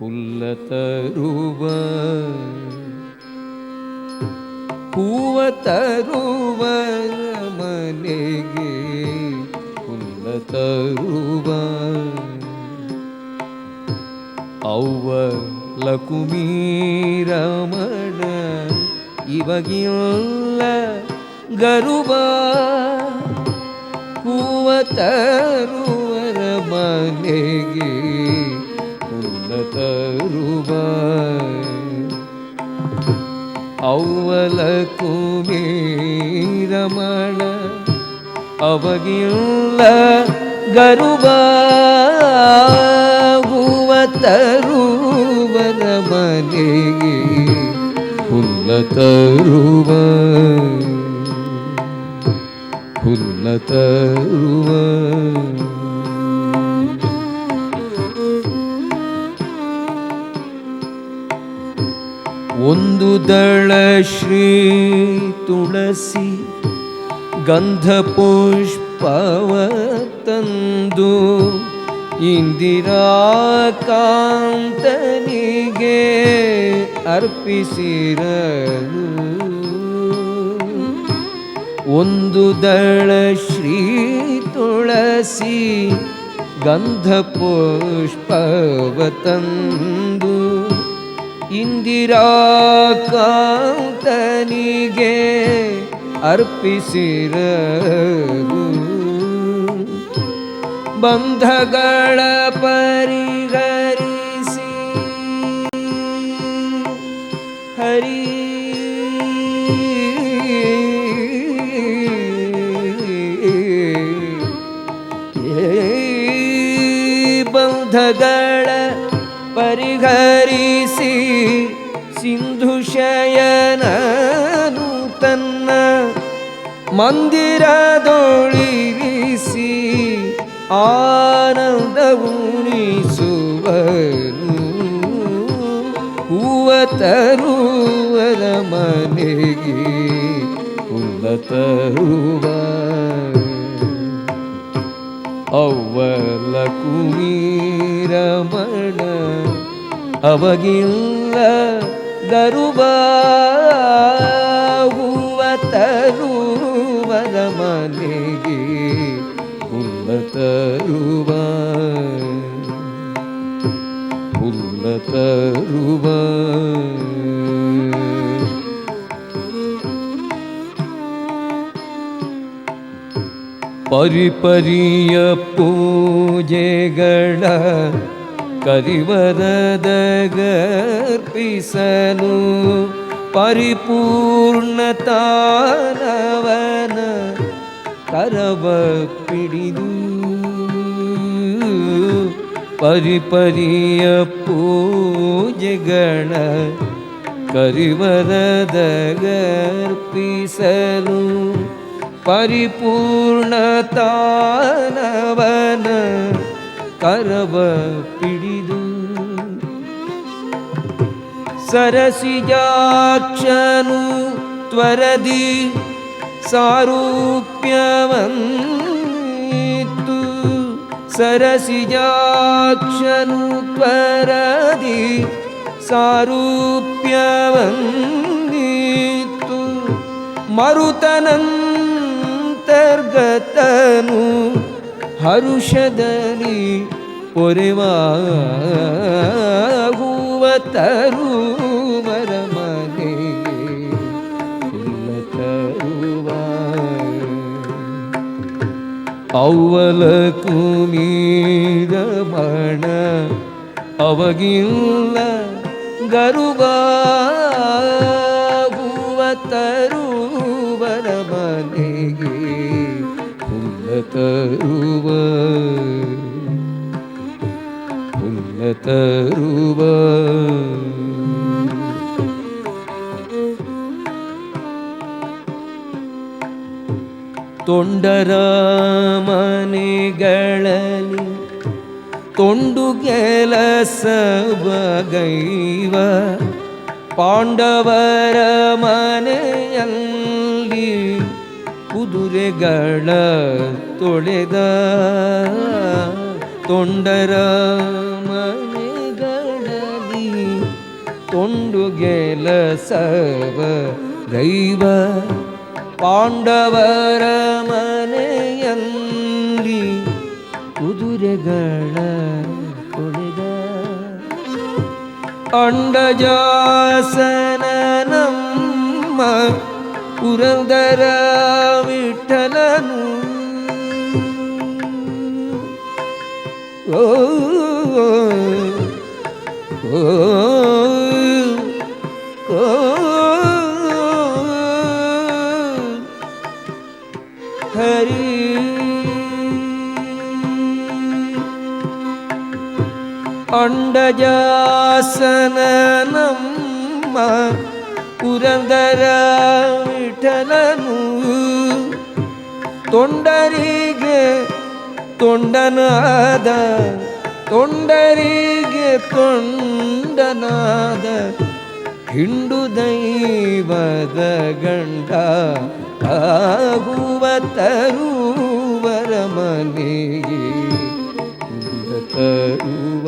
ಹುಲ್ಲ ತರುವ ಹೂವ ತರುವ ಮನೆಗೆ ಹುಲ್ಲ ತರುವ ಅವ್ವ ಲಕುಮೀರಮಣ ಇವಗಿಲ್ಲ ಗರುಬ. ಹೂವ ತರುವರ ಮನೆಗೆ ತರುವ. ಅವ್ವಲ ಕುಮೀರಮಣ ಅವಗಿಲ್ಲ ಗರುಬ ಹೂವ ತರುವರ ಮನೆಗೆ ಹುಲ್ಲ ತರುವ. ಹುಲ್ಲ ತರುವ. ಒಂದು ದಳ ಶ್ರೀ ತುಳಸಿ ಗಂಧ ಪುಷ್ಪವ ತಂದು ಇಂದಿರಾ ಕಾಂತನಿಗೆ ಅರ್ಪಿಸಿರಲು. ಒಂದು ದಳ ಶ್ರೀ ತುಳಸಿ ಗಂಧ ಪುಷ್ಪವ ತಂದು ಇಂದಿರಾ ಕಾಂತನಿಗೆ ಅರ್ಪಿಸಿರಲು ಬಂಧಗಳ ಪರಿಹರಿಸಿ. ಹರಿ. ಬಂಧಗಳ ಪರಿಹರಿಸಿ ಸಿಂಧು ಶಯನನು ತನ್ನ ಮಂದಿರದೊಳಿರಿಸಿ ಆನಂದವುಣಿಸುವನು ಹೂವ ತರುವರ ಮನೆಗೆ ಹುಲ್ಲ ತರುವ ಅವ್ವಲ ಅವಗಿಲ್ಲ ಗರುಬ ತರುವದ ಮನೆಗೆ ಹುಲ್ಲ ತರುವ. ಹುಲ್ಲ ತರುವ. ಪರಿಪರಿಯ ಪೂಜೆಗಳ ಕರಿವರದಗರ್ಪಿಸಲು ಪರಿಪೂರ್ಣತಾನವನ ಕರವ ಪಿಡಿದು ಪರಿಪರಿಯ ಪೂಜೆಗಳ ಕರಿವರದಗರ್ಪಿಸಲು ಪರಿಪೂರ್ಣತಾನವನ ಕರವ ಪಿಡಿದು ಸರಸಿಜಾಕ್ಷನು ತ್ವರದಿ ಸಾರೂಪ್ಯವಂತು ಸರಸಿಜಾಕ್ಷನು ತ್ವರದಿ ಸಾರೂಪ್ಯವಂತು ಮರುತನಂತರ್ಗತನು ಹರುಷದಲ್ಲಿ ಪೊರೆವ ಹೂವ ತರುವರ ಮನೆಗೆ ತರುವ ಅವಲ ಕುಮೀರ ಬಣ ಅವಗಿಲ್ಲ ಗರುವ ಹೂವ ತರುವರ ಮನೆಗೆ. ಹುಲ್ಲ ತರುವ ಹುಲ್ಲ ತರುವ ತೊಂಡರ ಮನೆಗಳಲ್ಲಿ ತೊಂಡು ಕೆಲಸ ಬಗೈವ ಪಾಂಡವರ ಮನೆಯಲ್ಲಿ ಕುದುರೆಗಳ ತೊಳೆದ ತೊಂಡರ ಮನೆಗಳಲ್ಲಿ ತೊಂಡು ಗೆಲಸವ ದೈವ ಪಾಂಡವರ ಮನೆಯಲ್ಲಿ ಕುದುರೆಗಳ ತೊಳೆದ ಅಂಡಜಾಸನ ನಮ್ಮ ಪುರಂದರ ವಿಠಲನು ಓ ಓ ಓ ಹರಿ ಅಂಡಜಾಸನ ನಮ್ಮ ಪುರಂದರ ವಿಠಲನು ತೊಂಡರಿಗೆ ತೊಂಡನಾದ ತೊಂಡರಿಗೆ ತೊಂಡನಾದ ಹಿಂಡು ದೈವದ ಗಂಡ ಆಗುವ ತರುವರ ಮನೆಗೆ ತರುವ.